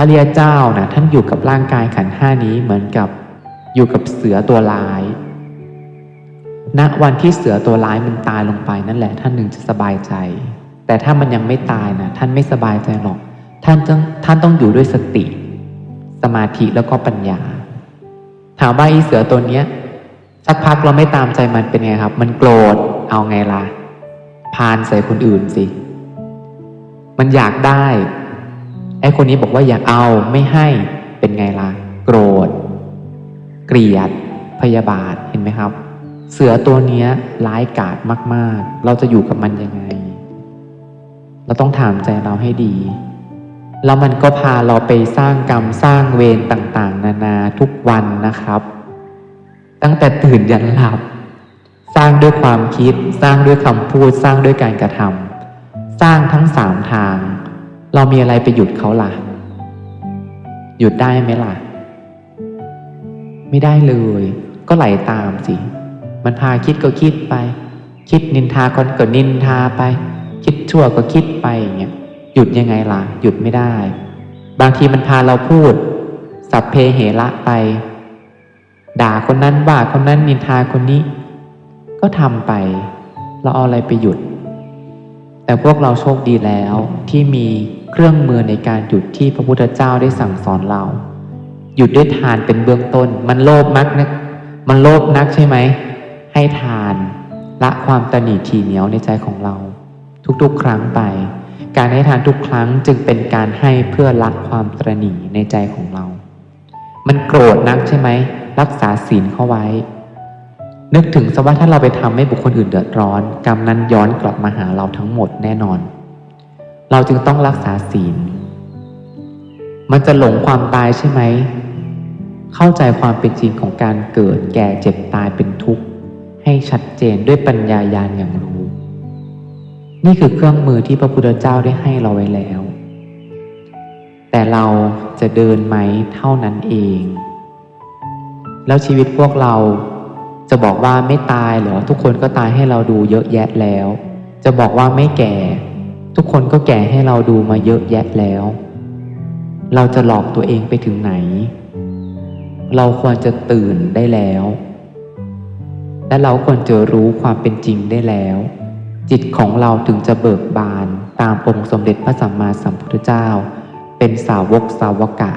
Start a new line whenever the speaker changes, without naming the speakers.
ระเรียเจ้านะท่านอยู่กับร่างกายขันห้านี้เหมือนกับอยู่กับเสือตัวร้าย ณวันที่เสือตัวร้ายมันตายลงไปนั่นแหละ ท่านหนึ่งจะสบายใจ แต่ถ้ามันยังไม่ตายนะท่านไม่สบายใจหรอก ท่านต้องท่านต้องอยู่ด้วยสติ สมาธิแล้วก็ปัญญา ถามว่าอีเสือตัวเนี้ยสักพักเราไม่ตามใจมันเป็นไงครับ มันโกรธเอาไงล่ะพานใส่คนอื่นสิ มันอยากได้ ไอ้คนนี้บอกว่าอย่าเอาไม่ให้เป็นไงล่ะ โกรธ เกลียด พยาบาทเห็นไหมครับ เสือตัวเนี้ยร้ายกาจมากๆ เราจะอยู่กับมันยังไง เราต้องถามใจเราให้ดี แล้วมันก็พาเราไปสร้างกรรมสร้างเวรต่างๆ นานาทุกวันนะครับ ตั้งแต่ตื่นยันหลับ สร้างด้วยความคิด สร้างด้วยคำพูด สร้างด้วยการกระทำสร้างทั้งสามทาง เรามีอะไรไปหยุดเขาล่ะ หยุดได้ไหมล่ะ ไม่ได้เลย ก็ไหลตามสิ มันพาคิดก็คิดไป คิดนินทาคนก็นินทาไป คิดชั่วก็คิดไปอย่างเงี้ย หยุดยังไงล่ะ หยุดไม่ได้ บางทีมันพาเราพูด สัพเพเหระไป ด่าคนนั้นว่าคนนั้นนินทาคนนี้ ก็ทำไป เราเอาอะไรไปหยุดแต่พวกเราโชคดีแล้วที่มี เครื่องมือในการหยุดที่พระพุทธเจ้าได้สั่งสอนเรา หยุดด้วยทานเป็นเบื้องต้น มันโลภมักนะมันโลภนักใช่ไหม ให้ทานละความตนีทีเหนียวในใจของเรา ทุกๆ ครั้งไป การให้ทานทุกครั้งจึงเป็นการให้เพื่อละความตรณีในใจของเรา มันโกรธนักใช่ไหม รักษาศีลเข้าไว้ นึกถึงสว่าถ้าเราไปทำให้บุคคลอื่นเดือดร้อน กรรมนั้นย้อนกลับมาหาเราทั้งหมดแน่นอน เราจึงต้องรักษาศีล มันจะหลงความตายใช่ไหม เข้าใจความเป็นจริงของการเกิดแก่เจ็บตายเป็นทุกข์ ให้ชัดเจนด้วยปัญญายาณอย่างรู้ นี่คือเครื่องมือที่พระพุทธเจ้าได้ให้เราไว้แล้ว แต่เราจะเดินไหมเท่านั้นเอง แล้วชีวิตพวกเราจะบอกว่าไม่ตายเหรอทุกคนก็ตายให้เราดูเยอะแยะแล้ว จะบอกว่าไม่แก่ ทุกคนก็แก่ให้เราดูมาเยอะแยะแล้ว เราจะหลอกตัวเองไปถึงไหน เราควรจะตื่นได้แล้ว และเราควรจะรู้ความเป็นจริงได้แล้ว จิตของเราถึงจะเบิกบานตามองค์สมเด็จพระสัมมาสัมพุทธเจ้า เป็นสาวกสาวกะ